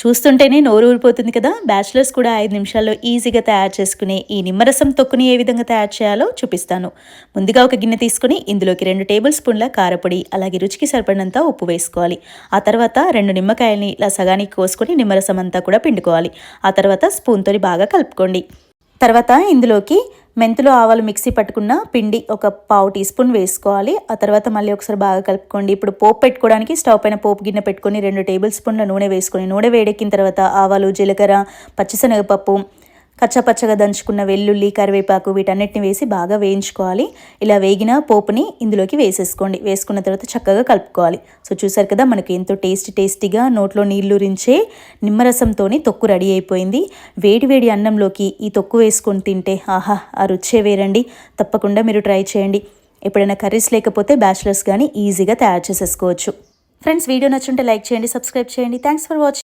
చూస్తుంటేనే నోరు ఊరిపోతుంది కదా. బ్యాచిలర్స్ కూడా ఐదు నిమిషాల్లో ఈజీగా తయారు చేసుకునే ఈ నిమ్మరసం తొక్కుని ఏ విధంగా తయారు చేయాలో చూపిస్తాను. ముందుగా ఒక గిన్నె తీసుకుని ఇందులోకి రెండు టేబుల్ స్పూన్ల కారపొడి అలాగే రుచికి సరిపడినంత ఉప్పు వేసుకోవాలి. ఆ తర్వాత రెండు నిమ్మకాయల్ని ఇలా సగానికి కోసుకొని నిమ్మరసం అంతా కూడా పిండుకోవాలి. ఆ తర్వాత స్పూన్తో బాగా కలుపుకోండి. తర్వాత ఇందులోకి మెంతులు ఆవాలు మిక్సీ పట్టుకున్న పిండి ఒక పావు టీ స్పూన్ వేసుకోవాలి. ఆ తర్వాత మళ్ళీ ఒకసారి బాగా కలుపుకోండి. ఇప్పుడు పోపు పెట్టుకోవడానికి స్టవ్ పైన పోపు గిన్నె పెట్టుకొని రెండు టేబుల్ స్పూన్ల నూనె వేసుకొని నూనె వేడెక్కిన తర్వాత ఆవాలు జీలకర్ర పచ్చిశనగపప్పు కచ్చపచ్చగా దంచుకున్న వెల్లుల్లి కరివేపాకు వీటన్నిటిని వేసి బాగా వేయించుకోవాలి. ఇలా వేగిన పోపుని ఇందులోకి వేసేసుకోండి. వేసుకున్న తర్వాత చక్కగా కలుపుకోవాలి. సో చూసారు కదా మనకి ఎంతో టేస్టీ టేస్టీగా నోట్లో నీళ్ళు రించే నిమ్మరసంతో తొక్కు రెడీ అయిపోయింది. వేడి వేడి అన్నంలోకి ఈ తొక్కు వేసుకొని తింటే ఆహా ఆ రుచే వేరండి. తప్పకుండా మీరు ట్రై చేయండి. ఎప్పుడైనా కర్రీస్ లేకపోతే బ్యాచిలర్స్ కానీ ఈజీగా తయారు చేసేసుకోవచ్చు. ఫ్రెండ్స్ వీడియో నచ్చుంటే లైక్ చేయండి సబ్స్క్రైబ్ చేయండి. Thanks for watching